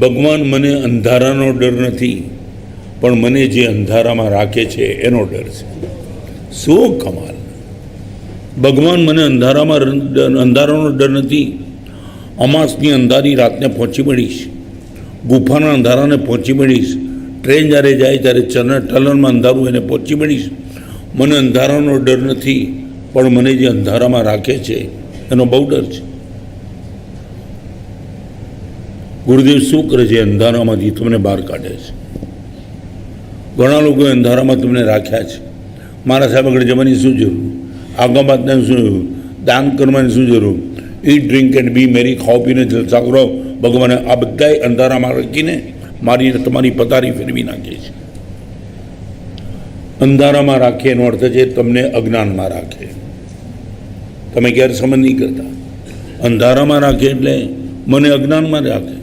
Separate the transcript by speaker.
Speaker 1: ભગવાન મને અંધારાનો ડર નથી, પણ મને જે અંધારામાં રાખે છે એનો ડર છે. શું કમાલ? ભગવાન મને અંધારામાં અંધારાનો ડર નથી. અમાસની અંધારી રાતને પહોંચી મળીશ. ગુફાના અંધારાને પહોંચી મળીશ. ટ્રેન જ્યારે જાય ત્યારે ચલણ ટલનમાં અંધારું એને પહોંચી મળીશ. મને અંધારાનો ડર નથી, પણ મને જે અંધારામાં રાખે છે એનો બહુ ડર છે. ગુરુદેવ શું કરે છે? અંધારામાંથી તમને બહાર કાઢે છે. ઘણા લોકોએ અંધારામાં તમને રાખ્યા છે. મારા સાહેબ આગળ જવાની શું જરૂર? આગા બાદને શું? જરૂર દાન કરવાની શું જરૂર? ઈટ ડ્રિંક એન્ડ બી મેરી ખાઓ, પીને જલસા કરો. ભગવાને આ બધાએ અંધારામાં રાખીને મારી તમારી પતારી ફેરવી નાખી છે. અંધારામાં રાખે એનો અર્થ છે તમને અજ્ઞાનમાં રાખે. તમે ક્યારે સમજ નહીં કરતા. અંધારામાં રાખે એટલે મને અજ્ઞાનમાં રાખે.